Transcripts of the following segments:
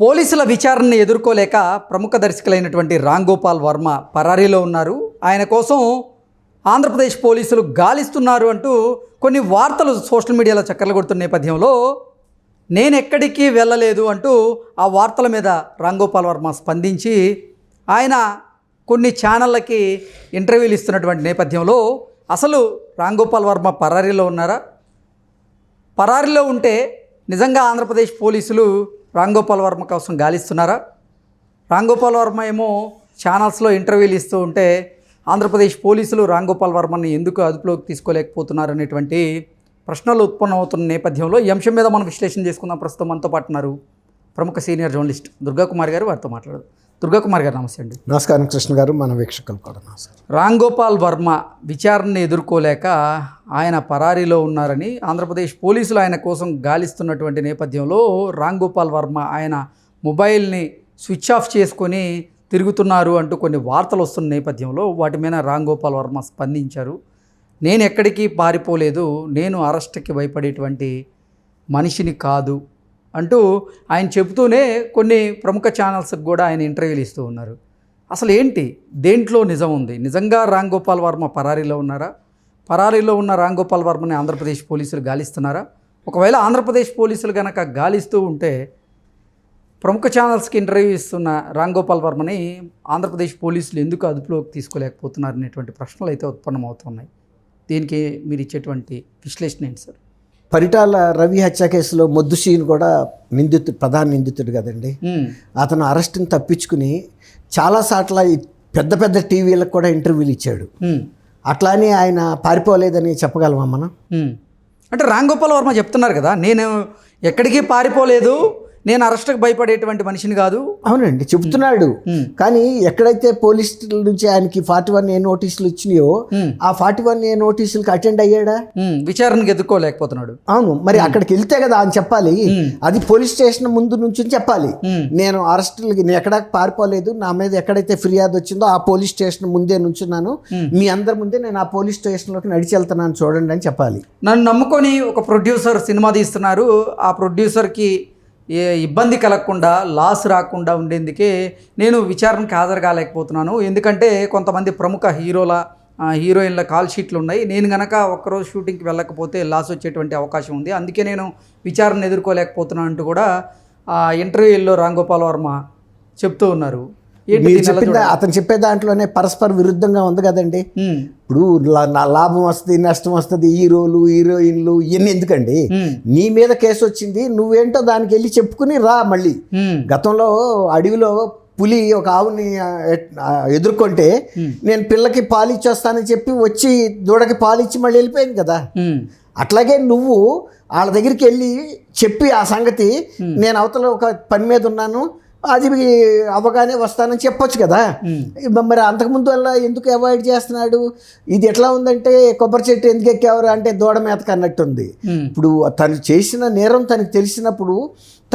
పోలీసుల విచారణను ఎదుర్కోలేక ప్రముఖ దర్శకులైనటువంటి రామ్ గోపాల్ వర్మ పరారీలో ఉన్నారు. ఆయన కోసం ఆంధ్రప్రదేశ్ పోలీసులు గాలిస్తున్నారు అంటూ కొన్ని వార్తలు సోషల్ మీడియాలో చక్కర్లు కొడుతున్న నేపథ్యంలో నేను ఎక్కడికి వెళ్ళలేదు అంటూ ఆ వార్తల మీద రామ్ గోపాల్ వర్మ స్పందించి ఆయన కొన్ని ఛానళ్ళకి ఇంటర్వ్యూలు ఇస్తున్నటువంటి నేపథ్యంలో అసలు రామ్ గోపాల్ వర్మ పరారీలో ఉన్నారా? పరారీలో ఉంటే నిజంగా ఆంధ్రప్రదేశ్ పోలీసులు రాంగోపాల్ వర్మ కోసం గాలిస్తున్నారా? రాంగోపాల్ వర్మ ఏమో ఛానల్స్లో ఇంటర్వ్యూలు ఇస్తూ ఉంటే ఆంధ్రప్రదేశ్ పోలీసులు రాంగోపాల్ వర్మని ఎందుకు అదుపులోకి తీసుకోలేకపోతున్నారు అనేటువంటి ప్రశ్నలు ఉత్పన్నమవుతున్న నేపథ్యంలో ఈ అంశం మీద మనం విశ్లేషణ చేసుకుందాం. ప్రస్తుతం మనతో పాటున్నారు ప్రముఖ సీనియర్ జర్నలిస్ట్ దుర్గాకుమార్ గారు వారితో మాట్లాడదు. దుర్గా కుమార్ గారు నమస్తే అండి. నమస్కారం కృష్ణ గారు మన వీక్షకులు కూడా నమస్కారం. రామ్ గోపాల్ వర్మ విచారణని ఎదుర్కోలేక ఆయన పరారీలో ఉన్నారని ఆంధ్రప్రదేశ్ పోలీసులు ఆయన కోసం గాలిస్తున్నటువంటి నేపథ్యంలో రామ్ గోపాల్ వర్మ ఆయన మొబైల్ని స్విచ్ ఆఫ్ చేసుకొని తిరుగుతున్నారు అంటూ కొన్ని వార్తలు వస్తున్న నేపథ్యంలో వాటి మీద రామ్ గోపాల్ వర్మ స్పందించారు. నేను ఎక్కడికి పారిపోలేదు నేను అరెస్ట్కి భయపడేటువంటి మనిషిని కాదు అంటూ ఆయన చెబుతూనే కొన్ని ప్రముఖ ఛానల్స్కి కూడా ఆయన ఇంటర్వ్యూలు ఇస్తూ ఉన్నారు. అసలు ఏంటి? దేంట్లో నిజం ఉంది? నిజంగా రామ్ గోపాల్ వర్మ పరారీలో ఉన్నారా? పరారీలో ఉన్న రామ్ గోపాల్ వర్మని ఆంధ్రప్రదేశ్ పోలీసులు గాలిస్తున్నారా? ఒకవేళ ఆంధ్రప్రదేశ్ పోలీసులు కనుక గాలిస్తూ ఉంటే ప్రముఖ ఛానల్స్కి ఇంటర్వ్యూ ఇస్తున్న రామ్ గోపాల్ వర్మని ఆంధ్రప్రదేశ్ పోలీసులు ఎందుకు అదుపులోకి తీసుకోలేకపోతున్నారు అనేటువంటి ప్రశ్నలు అయితే ఉత్పన్నమవుతున్నాయి. దీనికి మీరు ఇచ్చేటువంటి విశ్లేషణ ఏంటి సార్? పరిటాల రవి హత్య కేసులో మొద్దు సీన్ కూడా నిందితుడు ప్రధాన నిందితుడు కదండి. అతను అరెస్ట్ని తప్పించుకుని చాలా సార్ల ఈ పెద్ద పెద్ద టీవీలకు కూడా ఇంటర్వ్యూలు ఇచ్చాడు. అట్లానే ఆయన పారిపోలేదని చెప్పగలమా మనం. అంటే రామ్ గోపాల్ వర్మ చెప్తున్నారు కదా నేను ఎక్కడికి పారిపోలేదు నేను అరెస్ట్కి భయపడేటువంటి మనిషిని కాదు. అవునండి చెబుతున్నాడు. కానీ ఎక్కడైతే పోలీసుల నుంచి ఆయనకి ఫార్టీ వన్ ఏ నోటీసులు ఇచ్చినాయో ఆ ఫార్టీ వన్ ఏ నోటీసులకు అటెండ్ అయ్యాడా? విచారణకు ఎదుర్కోలేకపోతున్నాడు. అవును మరి అక్కడికి వెళ్తే కదా అని చెప్పాలి. అది పోలీస్ స్టేషన్ ముందు నుంచి చెప్పాలి. నేను అరెస్టులకి నేను ఎక్కడా పారిపోలేదు నా మీద ఎక్కడైతే ఫిర్యాదు వచ్చిందో ఆ పోలీస్ స్టేషన్ ముందే నుంచున్నాను. మీ అందరి ముందే నేను ఆ పోలీస్ స్టేషన్లోకి నడిచి వెళ్తున్నాను చూడండి అని చెప్పాలి. నన్ను నమ్ముకొని ఒక ప్రొడ్యూసర్ సినిమా తీస్తున్నారు. ఆ ప్రొడ్యూసర్కి ఏ ఇబ్బంది కలగకుండా లాస్ రాకుండా ఉండేందుకే నేను విచారణకి హాజరు కాలేకపోతున్నాను. ఎందుకంటే కొంతమంది ప్రముఖ హీరోల హీరోయిన్ల కాల్ షీట్లు ఉన్నాయి. నేను గనక ఒక్కరోజు షూటింగ్కి వెళ్ళకపోతే లాస్ వచ్చేటువంటి అవకాశం ఉంది. అందుకే నేను విచారణ ఎదుర్కోలేకపోతున్నాను అంటూ కూడా ఆ ఇంటర్వ్యూల్లో రామ్ గోపాల్ వర్మ చెప్తూ ఉన్నారు. మీరు చెప్పింది? అతను చెప్పే దాంట్లోనే పరస్పర విరుద్ధంగా ఉంది కదండి. ఇప్పుడు లా- నా లాభం వస్తుంది నష్టం వస్తుంది హీరోలు హీరోయిన్లు ఇవన్నీ ఎందుకండి? నీ మీద కేసు వచ్చింది నువ్వేంటో దానికి వెళ్ళి చెప్పుకుని రా మళ్ళీ. గతంలో అడవిలో పులి ఒక ఆవుని ఎదుర్కొంటే. నేను పిల్లకి పాలు ఇచ్చొస్తానని చెప్పి వచ్చి దూడకి పాలు ఇచ్చి మళ్ళీ వెళ్ళిపోయింది కదా. అట్లాగే నువ్వు వాళ్ళ దగ్గరికి వెళ్ళి చెప్పి ఆ సంగతి నేను అవతల ఒక పని మీద ఉన్నాను అది అవ్వగానే వస్తానని చెప్పొచ్చు కదా. మరి అంతకుముందు వల్ల ఎందుకు అవాయిడ్ చేస్తున్నాడు? ఇది ఎట్లా ఉందంటే కొబ్బరి చెట్టు ఎందుకు ఎక్కేవారు అంటే దూడ మేతకు అన్నట్టుంది. ఇప్పుడు తను చేసిన నేరం తనకు తెలిసినప్పుడు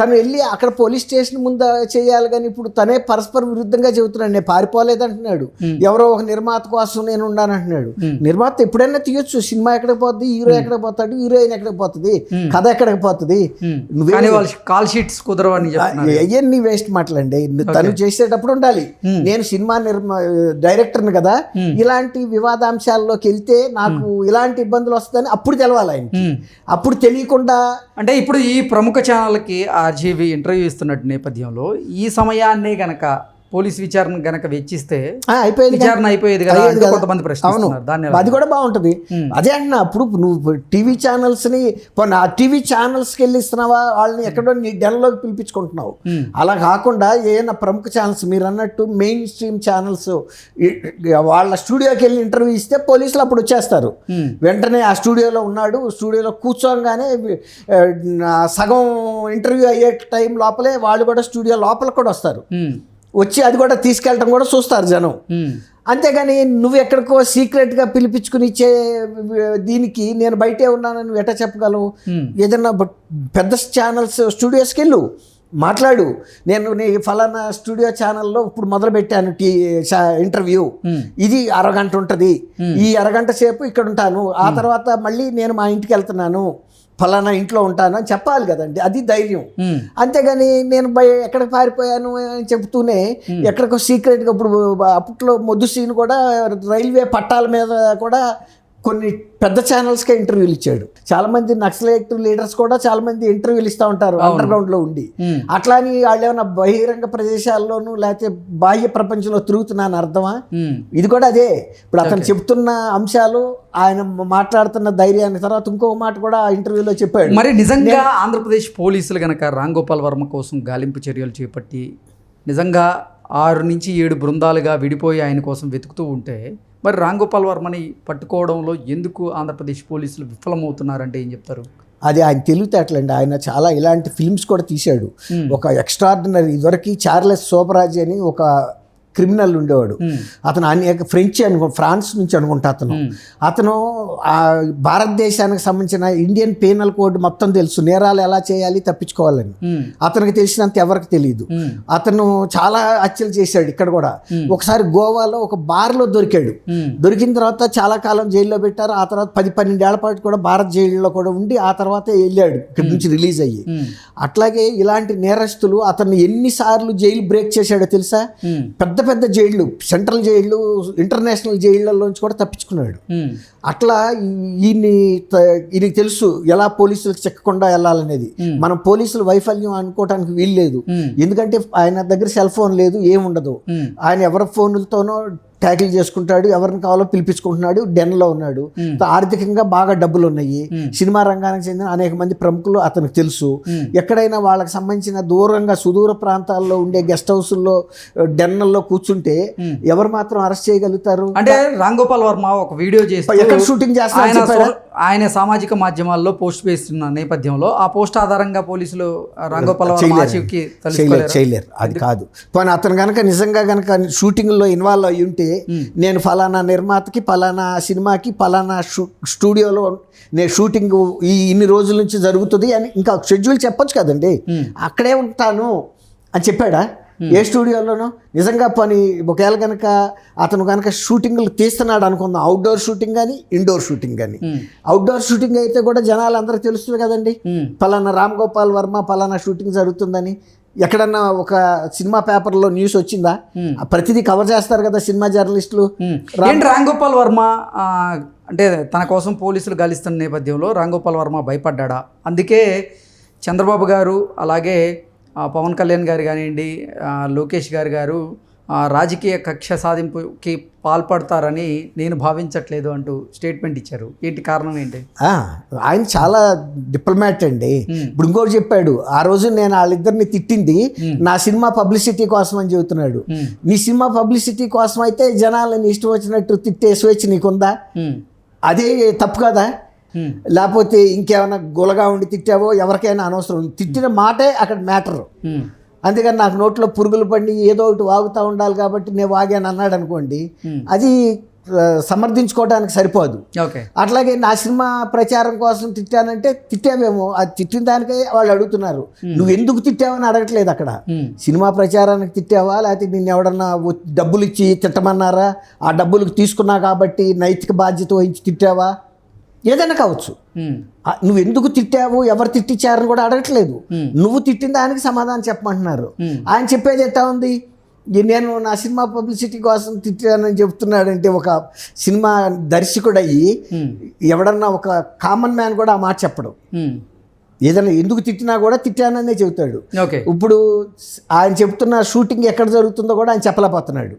తను వెళ్ళి అక్కడ పోలీస్ స్టేషన్ ముందు చేయాలి కానీ ఇప్పుడు తనే పరస్పర విరుద్ధంగా చెబుతున్నాడు. నేను పారిపోలేదంటున్నాడు. Hmm. ఎవరో ఒక నిర్మాత కోసం నేను ఉన్నానంటున్నాడు Hmm. నిర్మాత ఎప్పుడైనా తీయొచ్చు. సినిమా ఎక్కడికి పోతుంది హీరో ఎక్కడికి పోతాడు? హీరోయిన్ ఎక్కడికి పోతుంది? Hmm. కథ ఎక్కడికి పోతుంది? కాల్ షీట్స్ కుదరవని అవన్నీ వేస్ట్ మాటలండి. తను చేసేటప్పుడు ఉండాలి. Hmm. నేను సినిమా నిర్మా డైరెక్టర్ని కదా. Hmm. ఇలాంటి వివాదాంశాల్లోకి వెళ్తే నాకు ఇలాంటి ఇబ్బందులు వస్తుందని అప్పుడు తెలవాలి ఆయన ఉమ్. అప్పుడు తెలియకుండా అంటే ఇప్పుడు ఈ ప్రముఖ ఛానల్కి ఆర్జీవి ఇంటర్వ్యూ ఇస్తున్నట్టు నేపథ్యంలో ఈ సమయాన్ని గనక పోలీస్ విచారణ గనక వెచ్చిస్తే అయిపోయింది. విచారణ అయిపోయేది కదా అంటూ. కొంతమంది దాన్ని ఎలా- అది కూడా బాగుంటుంది. అదే అంటున్నా అప్పుడు నువ్వు టీవీ ఛానల్స్ని పోనీ ఆ టీవీ ఛానల్స్కి వెళ్ళి ఇస్తున్నావా వాళ్ళని ఎక్కడో నీ డెన్లోకి పిలిపించుకుంటున్నావు. అలా కాకుండా ఏదైనా ప్రముఖ ఛానల్స్ మీరు అన్నట్టు మెయిన్ స్ట్రీమ్ ఛానల్స్ వాళ్ళ స్టూడియోకి వెళ్ళి ఇంటర్వ్యూ ఇస్తే పోలీసులు అప్పుడు వచ్చేస్తారు. వెంటనే ఆ స్టూడియోలో ఉన్నాడు. స్టూడియోలో కూర్చోగానే నా సగం ఇంటర్వ్యూ అయ్యే టైం లోపలే వాళ్ళు కూడా స్టూడియో లోపల కూడా వస్తారు. వచ్చి అది కూడా తీసుకెళ్ళటం కూడా చూస్తారు జనం. అంతేగాని నువ్వు ఎక్కడికో సీక్రెట్గా పిలిపించుకుని ఇచ్చే దీనికి నేను బయటే ఉన్నానని నువ్వు ఎట్లా చెప్పగలవు? ఏదన్నా పెద్ద ఛానల్స్ స్టూడియోస్కి వెళ్ళు. మాట్లాడు. నేను నీ ఫలానా స్టూడియో ఛానల్లో ఇప్పుడు మొదలు పెట్టాను టీ ఇంటర్వ్యూ. ఇది అరగంట ఉంటుంది. ఈ అరగంట సేపు ఇక్కడ ఉంటాను ఆ తర్వాత మళ్ళీ నేను మా ఇంటికి వెళ్తున్నాను. ఫలానా ఇంట్లో ఉంటాను అని చెప్పాలి కదండి. అది ధైర్యం. అంతేగాని నేను బయ ఎక్కడికి పారిపోయాను అని చెప్తూనే ఎక్కడికో సీక్రెట్గా ఇప్పుడు అప్పట్లో మొద్దు సీన్ కూడా రైల్వే పట్టాల మీద కూడా కొన్ని పెద్ద ఛానల్స్కే ఇంటర్వ్యూలు ఇచ్చాడు. చాలా మంది నక్సలైట్ లీడర్స్ కూడా చాలా మంది ఇంటర్వ్యూలు ఇస్తూ ఉంటారు అండర్ గ్రౌండ్లో ఉండి. అట్లా అని వాళ్ళు ఏమైనా బహిరంగ ప్రదేశాల్లోనూ లేకపోతే బాహ్య ప్రపంచంలో తిరుగుతున్నాను అర్థమా? ఉమ్. ఇది కూడా అదే. ఇప్పుడు అతను చెప్తున్న అంశాలు ఆయన మాట్లాడుతున్న ధైర్యాన్ని తర్వాత ఇంకో మాట కూడా ఆ ఇంటర్వ్యూలో చెప్పాడు. మరి నిజంగా ఆంధ్రప్రదేశ్ పోలీసులు గనక రామ్ గోపాల్ వర్మ కోసం గాలింపు చర్యలు చేపట్టి నిజంగా ఆరు నుంచి ఏడు బృందాలుగా విడిపోయి ఆయన కోసం వెతుకుతూ ఉంటే మరి రామ్ గోపాల్ వర్మని పట్టుకోవడంలో ఎందుకు ఆంధ్రప్రదేశ్ పోలీసులు విఫలమవుతున్నారంటే ఏం చెప్తారు? అది ఆయన తెలివితేటలండి. ఆయన చాలా ఇలాంటి ఫిల్మ్స్ కూడా తీశాడు. ఒక ఎక్స్ట్రాడినరీ ఇదివరకు చార్లెస్ సోపరాజ్ అని ఒక క్రిమినల్ ఉండేవాడు. అతను అనేక ఫ్రెంచ్ అనుకో ఫ్రాన్స్ నుంచి అనుకుంటా అతను. అతను ఆ భారతదేశానికి సంబంధించిన ఇండియన్ పీనల్ కోడ్ మొత్తం తెలుసు. నేరాలు ఎలా చేయాలి తప్పించుకోవాలని. అతనికి తెలిసినంత ఎవరికి తెలియదు అతను చాలా హత్యలు చేశాడు ఇక్కడ కూడా. ఒకసారి గోవాలో ఒక బార్లో దొరికాడు. దొరికిన తర్వాత చాలా కాలం జైల్లో పెట్టారు. ఆ తర్వాత పది పన్నెండేళ్ళ పాటు కూడా భారత్ జైల్లో కూడా ఉండి ఆ తర్వాత వెళ్ళాడు. ఇక్కడి నుంచి రిలీజ్ అయ్యి. అట్లాగే ఇలాంటి నేరస్తులు అతన్ని ఎన్నిసార్లు జైలు బ్రేక్ చేశాడో తెలుసా? పెద్ద పెద్ద జైళ్ళు సెంట్రల్ జైళ్ళు ఇంటర్నేషనల్ జైళ్ళలోంచి కూడా తప్పించుకున్నాడు. అట్లా ఈ- ఈయన్ని ఈయనకి తెలుసు ఎలా పోలీసులకు చెక్కకుండా వెళ్ళాలనేది. మనం పోలీసులు వైఫల్యం అనుకోవటానికి వీల్లేదు. ఎందుకంటే ఆయన దగ్గర సెల్ ఫోన్ లేదు ఏముండదు. ఆయన ఎవరి ఫోన్లతోనో ట్యాకిల్ చేసుకుంటాడు ఎవరిని కావాలో పిలిపించుకుంటున్నాడు డెన్లో ఉన్నాడు. ఆర్థికంగా బాగా డబ్బులు ఉన్నాయి. సినిమా రంగానికి చెందిన అనేక మంది ప్రముఖులు అతనికి తెలుసు. ఎక్కడైనా వాళ్ళకి సంబంధించిన దూరంగా సుదూర ప్రాంతాల్లో ఉండే గెస్ట్ హౌస్ల్లో డెన్నల్లో కూర్చుంటే. ఎవరు మాత్రం అరెస్ట్ చేయగలుగుతారు అంటే రామ్ గోపాల్ వర్మ ఒక వీడియో చేస్తూ ఎక్కడ షూటింగ్ చేస్తున్నా ఆయన సామాజిక మాధ్యమాల్లో పోస్ట్ చేస్తున్న నేపథ్యంలో ఆ పోస్ట్ ఆధారంగా పోలీసులు రామ్ గోపాల్ వర్మ చేయలేరు. అది కాదు. పోనీ అతను కనుక నిజంగా కనుక షూటింగ్లో ఇన్వాల్వ్ అయ్యి ఉంటే నేను ఫలానా నిర్మాతకి ఫలానా సినిమాకి ఫలానా స్టూడియోలో నేను షూటింగ్ ఈ ఇన్ని రోజుల నుంచి జరుగుతుంది అని ఇంకా షెడ్యూల్ చెప్పొచ్చు కదండి. అక్కడే ఉంటాను అని చెప్పాడా? ఏ స్టూడియోలోనో? నిజంగా పని ఒకవేళ కనుక అతను కనుక షూటింగ్లు తీస్తున్నాడు అనుకుందాం. అవుట్డోర్ షూటింగ్ కానీ ఇండోర్ షూటింగ్ కానీ అవుట్డోర్ షూటింగ్ అయితే కూడా జనాలు అందరికీ తెలుస్తుంది కదండి. పలానా రామ్ గోపాల్ వర్మ పలానా షూటింగ్ జరుగుతుందని. ఎక్కడన్నా ఒక సినిమా పేపర్లో న్యూస్ వచ్చిందా? ప్రతిదీ కవర్ చేస్తారు కదా సినిమా జర్నలిస్టులు. రామ్ గోపాల్ వర్మ అంటే తన కోసం పోలీసులు గాలిస్తున్న నేపథ్యంలో రామ్ గోపాల్ వర్మ భయపడ్డా అందుకే చంద్రబాబు గారు అలాగే పవన్ కళ్యాణ్ గారు కానివ్వండి లోకేష్ గారు గారు రాజకీయ కక్ష సాధింపుకి పాల్పడతారని నేను భావించట్లేదు అంటూ స్టేట్మెంట్ ఇచ్చారు. ఏంటి కారణం ఏంటి? ఆయన చాలా డిప్లొమాట్ అండి. ఇప్పుడు ఇంకోటి చెప్పాడు ఆ రోజు నేను వాళ్ళిద్దరిని తిట్టింది నా సినిమా పబ్లిసిటీ కోసం అని చెబుతున్నాడు. నీ సినిమా పబ్లిసిటీ కోసం అయితే జనాలని ఇష్టం వచ్చినట్టు తిట్టే స్వేచ్ఛ నీకుందా? అదే తప్పు కదా? లేకపోతే ఇంకేమైనా గులగా ఉండి తిట్టావో ఎవరికైనా అనవసరం. తిట్టిన మాటే అక్కడ మ్యాటర్. ఉమ్, అందుకని నాకు నోట్లో పురుగులు పడి ఏదో ఒకటి వాగుతూ ఉండాలి కాబట్టి నేను వాగాను అన్నాడు అనుకోండి Hmm. అది సమర్థించుకోవడానికి సరిపోదు. అట్లాగే నా సినిమా ప్రచారం కోసం తిట్టానంటే తిట్టావేమో అది తిట్టిన దానికే వాళ్ళు అడుగుతున్నారు. నువ్వు ఎందుకు తిట్టావని అడగట్లేదు అక్కడ. సినిమా ప్రచారానికి తిట్టావా? లేకపోతే నిన్ను ఎవడన్నా డబ్బులు ఇచ్చి తిట్టమన్నారా? ఆ డబ్బులు తీసుకున్నా కాబట్టి నైతిక బాధ్యత వహించి తిట్టావా? ఏదైనా కావచ్చు. నువ్వు ఎందుకు తిట్టావు? ఎవరు తిట్టించారని కూడా అడగట్లేదు. నువ్వు తిట్టిన దానికి సమాధానం చెప్పమంటున్నారు. ఆయన చెప్పేది ఎట్టా ఉంది? నేను నా సినిమా పబ్లిసిటీ కోసం తిట్టానని చెప్తున్నాడంటే ఒక సినిమా దర్శకుడు అయ్యి ఉమ్, ఎవడన్నా ఒక కామన్ మ్యాన్ కూడా ఆ మాట చెప్పడు. ఏదైనా ఎందుకు తిట్టినా కూడా తిట్టాననే చెబుతాడు. ఇప్పుడు ఆయన చెప్తున్న షూటింగ్ ఎక్కడ జరుగుతుందో కూడా ఆయన చెప్పలేకపోతున్నాడు.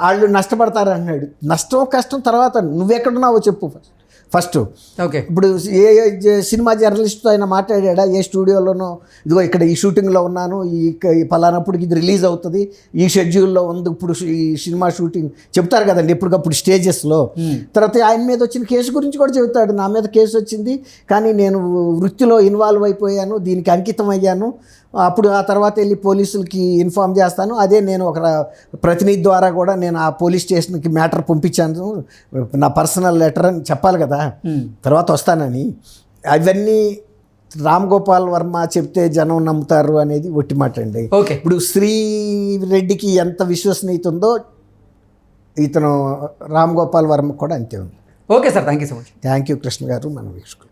వాళ్ళు నష్టపడతారు అంటున్నాడు నష్టం కష్టం తర్వాత నువ్వెక్కడున్నావో చెప్పు ఫస్ట్ ఫస్ట్. ఓకే. ఇప్పుడు ఏ సినిమా జర్నలిస్ట్తో ఆయన మాట్లాడా ఏ స్టూడియోలోనో? ఇదిగో ఇక్కడ ఈ షూటింగ్లో ఉన్నాను. ఈ పలానప్పుడు ఇది రిలీజ్ అవుతుంది. ఈ షెడ్యూల్లో ఉంది ఇప్పుడు ఈ సినిమా షూటింగ్. చెప్తారు కదండి ఎప్పటికప్పుడు స్టేజెస్లో. తర్వాత ఆయన మీద వచ్చిన కేసు గురించి కూడా చెబుతాడు. నా మీద కేసు వచ్చింది. కానీ నేను వృత్తిలో ఇన్వాల్వ్ అయిపోయాను. దీనికి అంకితం అయ్యాను. అప్పుడు ఆ తర్వాత వెళ్ళి పోలీసులకి ఇన్ఫామ్ చేస్తాను. అదే నేను ఒక ప్రతినిధి ద్వారా కూడా నేను ఆ పోలీస్ స్టేషన్కి మ్యాటర్ పంపించాను. నా పర్సనల్ లెటర్ అని చెప్పాలి కదా. తర్వాత వస్తానని. అవన్నీ రామ్ గోపాల్ వర్మ చెప్తే జనం నమ్ముతారు అనేది ఒట్టి మాట అండి. ఓకే. ఇప్పుడు శ్రీ రెడ్డికి ఎంత విశ్వసనీయత ఉందో ఇతను రామ్ గోపాల్ వర్మ కూడా అంతే ఉంది. Okay sir. Thank you so much. Thank you Krishna garu మన వీక్షకులు.